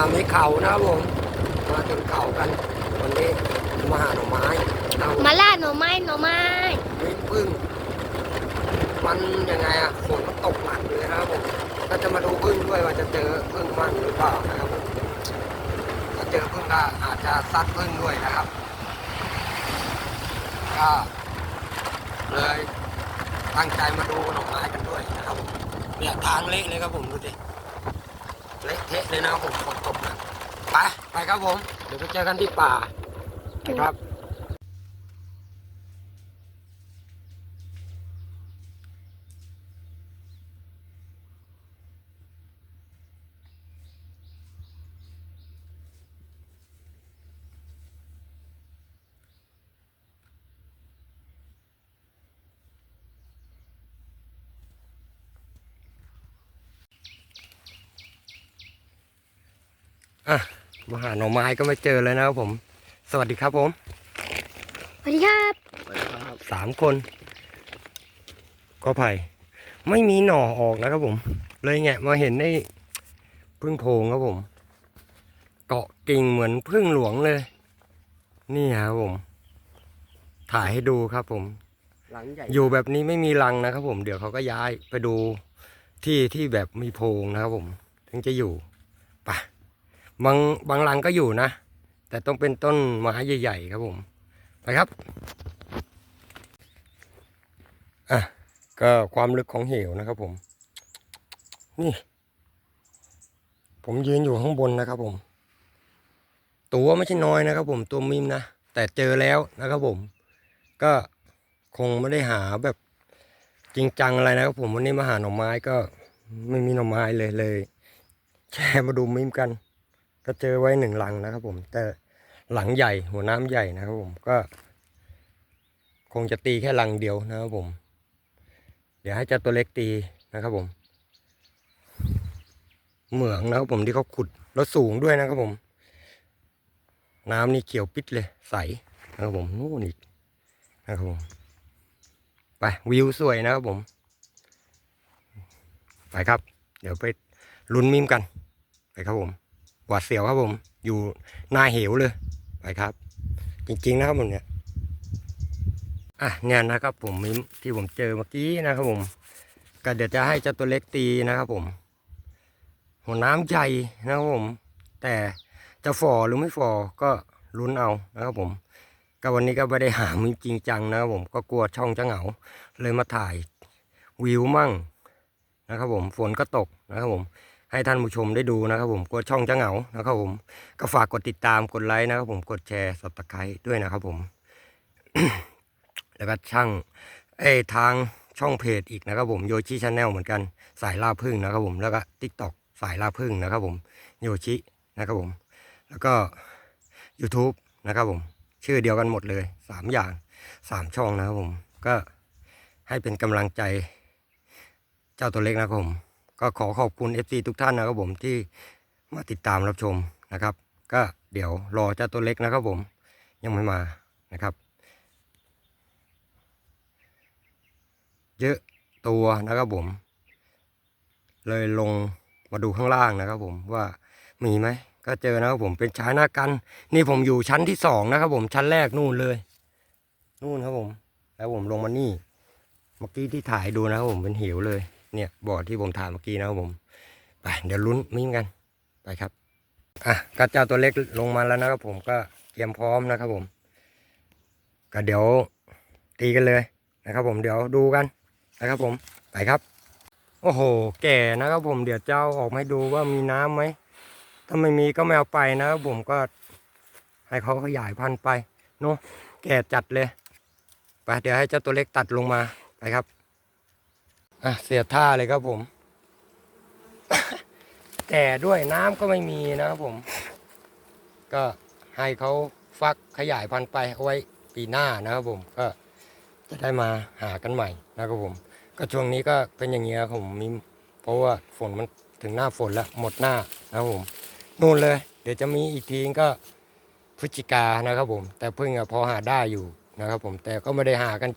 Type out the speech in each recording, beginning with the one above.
อามีเขานะครับผมมาถึงเขากันวันนี้มาหาหน่อไม้นะครับผมมาล่าหน่อไม้หน่อไม้ มีพึ่งมันยังไงอะฝนมันตกหนักเลยนะครับผมก็จะมาดูพึ่งด้วยว่าจะเจอพึ่งมั่งหรือเปล่านะครับผมถ้าเจอพึ่งก็อาจจะซัดพึ่งด้วยนะครับก็เลยตั้งใจมาดูหน่อไม้กันด้วยนะครับผมเนี่ยทางเละเลยครับผมดูดิเละเทะเลยนะครับผมฝนตกหนัก ไปไปครับผม เดี๋ยวไปเจอกันที่ป่านะครับอะ มาหาหน่อไม้ก็ไม่เจอเลยนะครับผม สวัสดีครับผมสวัสดีครับสามคน ก็ไผ่ไม่มีหน่อออกนะครับผม เลยแงะมาเห็นไอ้พึ่งโพรงครับผม เกาะกิ่งเหมือนพึ่งหลวงเลย นี่ครับผม ถ่ายให้ดูครับผมหลังใหญ่อยู่แบบนี้ไม่มีรังนะครับผม เดี๋ยวเขาก็ย้ายไปดูที่ที่แบบมีโพรงนะครับผม ถึงจะอยู่ไปะ บางบางรังก็อยู่นะ แต่ต้องเป็นต้นไม้ใหญ่ๆครับผม ไปครับ อะ ก็ความลึกของเหวนะครับผม นี่ ผมยืนอยู่ข้างบนนะครับผม ตัวไม่ใช่น้อยนะครับผม ตัวมิมนะ แต่เจอแล้วนะครับผม ก็คงไม่ได้หาแบบจริงจังอะไรนะครับผมวันนี้มาหาหน่อไม้ก็ไม่มีหน่อไม้เลยเลยแค่มาดูมิมกัน ก็เจอไว้หนึ่งหลังนะครับผม แต่หลังใหญ่หัวน้ำใหญ่นะครับผมก็ คงจะตีแค่หลังเดียวนะครับผม เดี๋ยวให้เจ้าตัวเล็กตีนะครับผม เหมืองนะครับผมที่เขาขุดแล้วสูงด้วยนะครับผม น้ำนี่เขียวปิดเลยใสนะครับผมนู่นอีกนะครับผมไปวิวสวยนะครับผม ไปครับ เดี๋ยวไปลุ้นมิมกัน ไปครับผม หวาดเสียวครับผม อยู่หน้าเหวเลย ไปครับ จริง ๆ นะครับผมเนี่ยอะเนี่ยนะครับผมมิมที่ผมเจอเมื่อกี้นะครับผม ก็เดี๋ยวจะให้เจ้าตัวเล็กตีนะครับผม หัวน้ำใหญ่นะครับผม แต่จะฝ่อหรือไม่ฝ่อก็ลุ้นเอานะครับผม ก็วันนี้ก็ไม่ได้หามิจริงจังนะครับผมก็กลัวช่องจะเหงา เลยมาถ่ายวิวมั่งนะครับผมฝนก็ตกนะครับผม ให้ท่านผู้ชมได้ดูนะครับผมกลัวช่องจะเหงานะครับผม ก็ฝากกดติดตามกดไลค์นะครับผมกดแชร์สับตะไคร้ด้วยนะครับผม แล้วก็ช่างเอทางช่องเพจอีกนะครับผมโยชิชาแนลเหมือนกันสายล่าพึ่งนะครับผมแล้วก็ทิกตอกสายล่าพึ่งนะครับผมโยชินะครับผม แล้วก็ YouTube นะครับผม ชื่อเดียวกันหมดเลยสามอย่างสามช่องนะครับผม ก็ให้เป็นกำลังใจ เจ้าตัวเล็กนะครับผม ก็ขอขอบคุณ FC ทุกท่านนะครับผมที่มาติดตามรับชมนะครับ ก็เดี๋ยวรอเจ้าตัวเล็กนะครับผมยังไม่มานะครับ เยอะตัวนะครับผม เลยลงมาดูข้างล่างนะครับผมว่ามีไหมก็เจอนะครับผมเป็นชายหน้ากัน นี่ผมอยู่ชั้นที่สองนะครับผมชั้นแรกนู่นเลย นู่นครับผม แล้วผมลงมานี่ เมื่อกี้ที่ถ่ายดูนะครับผมเป็นเหวเลย เนี่ยบ่อที่ผมถ่ายเมื่อกี้นะครับผมไปเดี๋ยวลุ้นมิ้มกันไปครับอะกระเจ้าตัวเล็กลงมาแล้วนะครับผมก็เตรียมพร้อมนะครับผม ก็เดี๋ยวตีกันเลยนะครับผมเดี๋ยวดูกันนะครับผมไปครับ โอ้โห แก่นะครับผมเดี๋ยวเจ้าออกมาให้ดูว่ามีน้ำไหมถ้าไม่มีก็ไม่เอาไปนะครับผมก็ให้เขาขยายพันธุ์ไปเนาะแก่จัดเลยไปเดี๋ยวให้เจ้าตัวเล็กตัดลงมาไปครับ อะเสียท่าเลยครับผมแก่ด้วยน้ำก็ไม่มีนะครับผม ก็ให้เขาฟักขยายพันธุ์ไปเอาไว้ปีหน้านะครับผมก็จะได้มาหากันใหม่นะครับผม ก็ช่วงนี้ก็เป็นอย่างเงี้ยครับผมมีเพราะว่าฝนมันถึงหน้าฝนแล้วหมดหน้านะครับผมนู่นเลย เดี๋ยวจะมีอีกทีก็พฤศจิกานะครับผม แต่เพิ่งอะพอหาได้อยู่นะครับผมแต่ก็ไม่ได้หากัน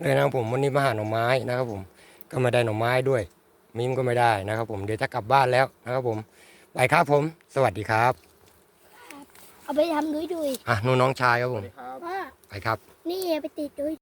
เลยนะครับผมวันนี้มาหาหน่อไม้นะครับผม ก็ไม่ได้หน่อไม้ด้วย มิมก็ไม่ได้นะครับ ผมเดี๋ยวจะกลับบ้านแล้วนะครับผมไปครับผม สวัสดีครับ เอาไปทำดุยดุยอะนู่นน้องชายครับผมว่าไปครับ นี่ไปติดดุย